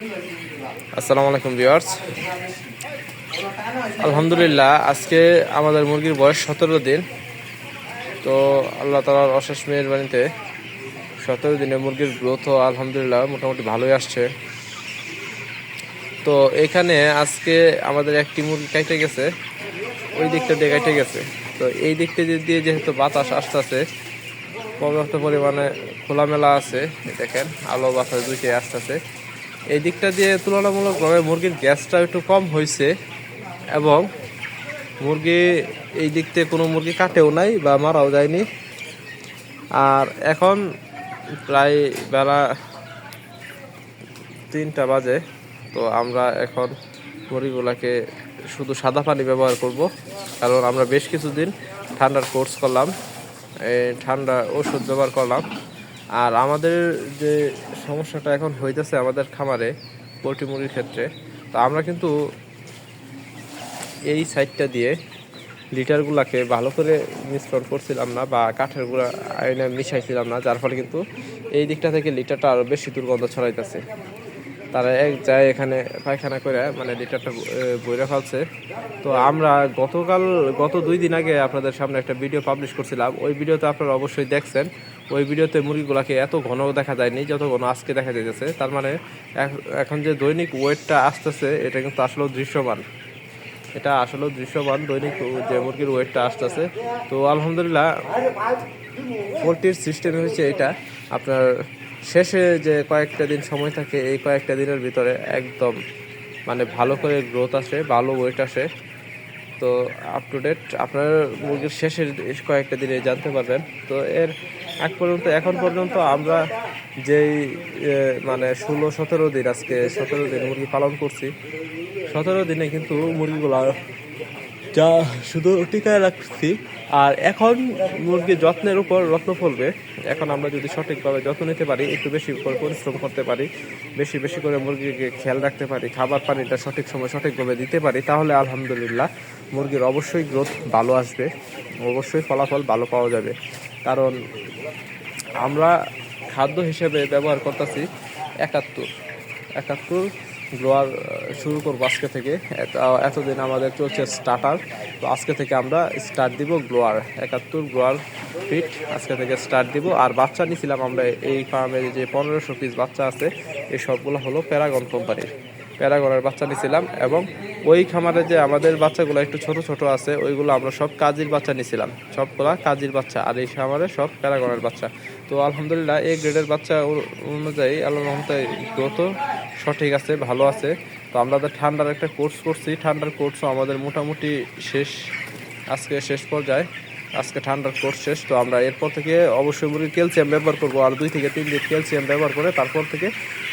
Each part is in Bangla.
আসসালামু আলাইকুম, ভিউয়ার্স। আলহামদুলিল্লাহ, আজকে আমাদের মুরগির বয়স সতেরো দিন। তো আল্লাহ তালার অশেষ মেহরবানিতে সতেরো দিনে মুরগির গ্রোথও আলহামদুলিল্লাহ মোটামুটি ভালোই আসছে। তো এখানে আজকে আমাদের একটি মুরগি কেটে গেছে, ওই দিকটা দিয়ে কেটে গেছে। তো এই দিকটা দিয়ে যেহেতু বাতাস আসতেছে, পর্যাপ্ত পরিমাণে খোলামেলা আছে দেখেন, আলো বাতাস দুইটাই আসতেছে। এই দিকটা দিয়ে তুলনামূলকভাবে মুরগির গ্যাসটা একটু কম হয়েছে এবং মুরগি এই দিক থেকে কোনো মুরগি কাটেও নাই বা মারাও যায়নি। আর এখন প্রায় বেলা তিনটা বাজে, তো আমরা এখন মুরগিগুলাকে শুধু সাদা পানি ব্যবহার করব, কারণ আমরা বেশ কিছুদিন ঠান্ডার কোর্স করলাম। ঠান্ডা ওষুধ ব্যবহার করলাম। আর আমাদের যে সমস্যাটা এখন হইতেছে আমাদের খামারে পোলট্রি মুরগির ক্ষেত্রে, তো আমরা কিন্তু এই সাইডটা দিয়ে লিটারগুলাকে ভালো করে মিশ্রণ করছিলাম না বা কাঠের গুঁড়া আইনে মিশাইছিলাম না, যার ফলে কিন্তু এই দিকটা থেকে লিটারটা আরও বেশি দুর্গন্ধ ছড়াইতেছে। তারা এক যায় এখানে পায়খানা করে মানে লিটারটা বইরে ফেলছে। তো আমরা গতকাল, গত দুই দিন আগে আপনাদের সামনে একটা ভিডিও পাবলিশ করছিলাম। ওই ভিডিওতে আপনারা অবশ্যই দেখছেন। ওই ভিডিওতে মুরগিগুলাকে এত ঘন দেখা যায়নি, যত ঘন আজকে দেখা যাইতেছে। তার মানে এখ- এখন যে দৈনিক ওয়েটটা আসতেছে, এটা কিন্তু আসলেও দৃশ্যমান এটা আসলেও দৃশ্যমান দৈনিক যে মুরগির ওয়েটটা আসতেছে। তো আলহামদুলিল্লাহ পোলট্রির সিস্টেম হয়েছে এটা। আপনার শেষে যে কয়েকটা দিন সময় থাকে, এই কয়েকটা দিনের ভিতরে একদম মানে ভালো করে গ্রোথ আসে, ভালো ওয়েট আসে। তো আপ টু ডেট আপনার মুরগির শেষের কয়েকটা দিনে জানতে পারবেন। তো এর আগ পর্যন্ত, এখন পর্যন্ত আমরা যেই মানে ষোলো, সতেরো দিন আজকে, সতেরো দিন মুরগি পালন করছি, সতেরো দিনে কিন্তু মুরগিগুলো যা শুধু টিকায় রাখছি। আর এখন মুরগির যত্নের উপর রত্ন ফলবে। এখন আমরা যদি সঠিকভাবে যত্ন নিতে পারি, একটু বেশি করে পরিশ্রম করতে পারি, বেশি বেশি করে মুরগিকে খেয়াল রাখতে পারি, খাবার পানিটা সঠিক সময় সঠিকভাবে দিতে পারি, তাহলে আলহামদুলিল্লাহ মুরগির অবশ্যই গ্রোথ ভালো আসবে। অবশ্যই ফলাফল ভালো পাওয়া যাবে। কারণ আমরা খাদ্য হিসেবে ব্যবহার করতেছি একাত্তর। একাত্তর গ্রোয়ার শুরু করব আজকে থেকে। এতদিন আমাদের চলছে স্টার্টার তো আজকে থেকে আমরা স্টার্ট দিব গ্লোয়ার একাত্তর গ্লোয়ার ফিট আজকে থেকে স্টার্ট দিব। আর বাচ্চা নিয়েছিলাম আমরা এই ফার্মের যে পনেরোশো পিস বাচ্চা আছে, এই সবগুলো হলো প্যারাগন কোম্পানির প্যারাগনের বাচ্চা নিয়েছিলাম এবং ওই খামারে যে আমাদের বাচ্চাগুলো একটু ছোট ছোট আছে, ওইগুলো আমরা সব কাজির বাচ্চা নিয়েছিলাম। সবগুলা কাজির বাচ্চা। আর এই খামারে সব প্যারাগনের বাচ্চা। তো আলহামদুলিল্লাহ, এই গ্রেডের বাচ্চা অনুযায়ী আল্লাহ রহমতে গ্রোথ সঠিক আছে, ভালো আছে। তো আমরা তো ঠান্ডার একটা কোর্স করছি। ঠান্ডার কোর্সও আমাদের মোটামুটি শেষ, আজকে শেষ পর্যায়ে। আজকে ঠান্ডার কোর্স শেষ। তো আমরা এরপর থেকে অবশ্যই মুরগির ক্যালসিয়াম ব্যবহার করব আর দুই থেকে তিন দিন ক্যালসিয়াম ব্যবহার করে তারপর থেকে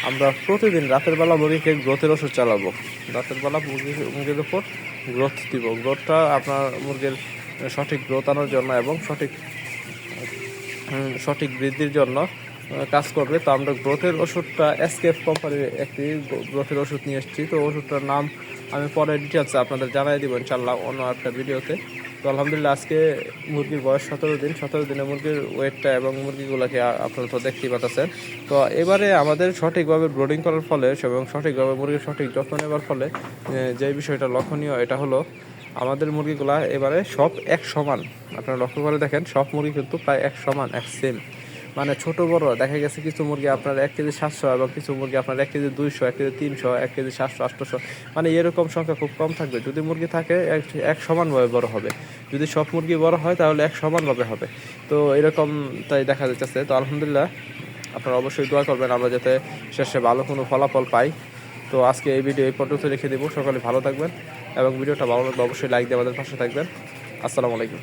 আমরা প্রতিদিন রাতের বেলা মুরগিকে গ্রোথের ওষুধ চালাবো। রাতের বেলা মুরগি মুরগির উপর গ্রোথ দিব। গ্রোথটা আপনার মুরগির সঠিক গ্রোথ আনার জন্য এবং সঠিক সঠিক বৃদ্ধির জন্য কাজ করবে। তো আমরা গ্রোথের ওষুধটা এসকেপ কোম্পানির একটি গ্রোথের ওষুধ নিয়ে এসেছি। তো ওষুধটার নাম আমি পরে ডিটেলসে আপনাদের জানাই দিব ইনশাল্লাহ অন্য একটা ভিডিওতে। তো আলহামদুলিল্লাহ, আজকে মুরগির বয়স সতেরো দিন। সতেরো দিনে মুরগির ওয়েটটা এবং মুরগিগুলোকে আপনারা তো দেখতেই পাচ্ছেন তো এবারে আমাদের সঠিকভাবে ব্রোডিং করার ফলে এবং সঠিকভাবে মুরগির সঠিক যত্ন নেওয়ার ফলে যে বিষয়টা লক্ষণীয়, এটা হলো আমাদের মুরগিগুলা এবারে সব এক সমান। আপনারা লক্ষ্য করে দেখেন, সব মুরগি কিন্তু প্রায় এক সমান, এক সেম মানে ছোট বড়, দেখা গেছে কিছু মুরগি আপনার এক কেজি সাতশো এবং কিছু মুরগি আপনার এক কেজি দুইশো, এক কেজি তিনশো, এক কেজি সাতশো, আটশোশো। মানে এরকম সংখ্যা খুব কম থাকবে। যদি মুরগি থাকে, এক এক সমানভাবে বড় হবে। যদি সব মুরগি বড় হয়, তাহলে এক সমানভাবে হবে। তো এরকম তাই দেখা যাচ্ছে তো আলহামদুলিল্লাহ, আপনারা অবশ্যই দোয়া করবেন, আমরা যাতে শেষে ভালো কোনো ফলাফল পাই। তো আজকে এই ভিডিও এই পর্যন্ত রেখে দেবো। সকালে ভালো থাকবেন এবং ভিডিওটা ভালো লাগলে অবশ্যই লাইক দিয়ে আমাদের পাশে থাকবেন। আসসালামু আলাইকুম।